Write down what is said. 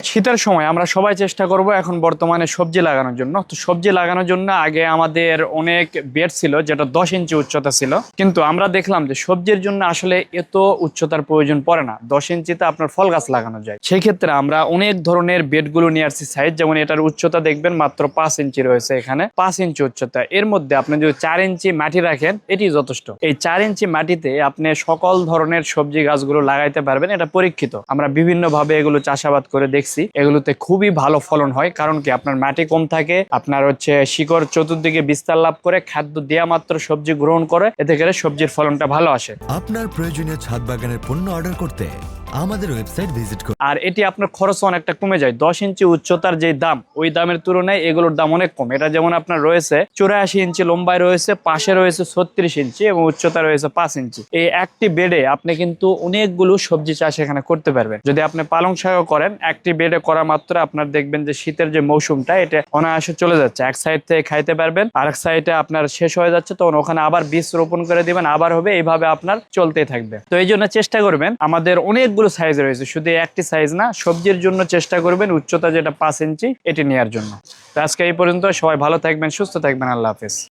শীতের সময় আমরা সবাই চেষ্টা করব এখন বর্তমানে সবজি লাগানোর জন্য। তো সবজি লাগানোর জন্য আগে আমাদের অনেক বেড ছিল যেটা দশ ইঞ্চি উচ্চতা ছিল। কিন্তু আমরা দেখলাম যে সবজির জন্য আসলে এত উচ্চতার প্রয়োজন পড়ে না। দশ ইঞ্চিতে আপনার ফল গাছ লাগানো যায়। সেই ক্ষেত্রে আমরা অনেক ধরনের বেডগুলো নিয়ে আসছি সাইজ যেমন এটার উচ্চতা দেখবেন মাত্র পাঁচ ইঞ্চি রয়েছে এখানে। পাঁচ ইঞ্চি উচ্চতা। এর মধ্যে আপনি যদি চার ইঞ্চি মাটি রাখেন, এটি যথেষ্ট। এই চার ইঞ্চি মাটিতে আপনি সকল ধরনের সবজি গাছগুলো লাগাইতে পারবেন, এটা পরীক্ষিত। আমরা বিভিন্ন ভাবে এগুলো চাষাবাদ করে দেখছি, এগুলোতে খুবই ভালো ফলন হয়। কারণ কি, আপনার মাটি কম থাকে, আপনার হচ্ছে শিকড় চতুর্দিকে বিস্তার লাভ করে, খাদ্য দেওয়া মাত্র সবজি গ্রহণ করে, এতে করে সবজির ফলনটা ভালো আসে। আপনার প্রয়োজনীয় ছাদ বাগানের পণ্য অর্ডার করতে আমাদের ওয়েবসাইট ভিজিট করুন। আর এটি আপনার খরচ অনেকটা কমে যায়। দশ ইঞ্চি উচ্চতার যে দাম, ওই দামের তুলনায় এগুলোর দাম অনেক কম। এটা যেমন আপনার রয়েছে, চুরাশি ইঞ্চি লম্বায় রয়েছে, পাশে রয়েছে ছত্রিশ ইঞ্চি এবং উচ্চতা রয়েছে পাঁচ ইঞ্চি। এই একটি বেডে আপনি কিন্তু অনেকগুলো সবজি চাষ এখানে করতে পারবেন। যদি আপনি পালং শাকও করেন, একটি বেডে করা মাত্র আপনার দেখবেন যে শীতের যে মৌসুমটা, এটা অনায়াসে চলে যাচ্ছে। এক সাইড থেকে খাইতে পারবেন আর এক সাইডে আপনার শেষ হয়ে যাচ্ছে, তখন ওখানে আবার বীজ রোপণ করে দিবেন, আবার হবে, এইভাবে আপনার চলতেই থাকবে। তো এই জন্য চেষ্টা করবেন, আমাদের অনেকগুলো সাইজ রয়েছে। শুধু একটি সাইজ না, সবজির জন্য চেষ্টা করবেন উচ্চতা যেটা পাঁচ ইঞ্চি, এটি নেওয়ার জন্য। তো আজকে এই পর্যন্ত, সবাই ভালো থাকবেন, সুস্থ থাকবেন, আল্লাহ হাফেজ।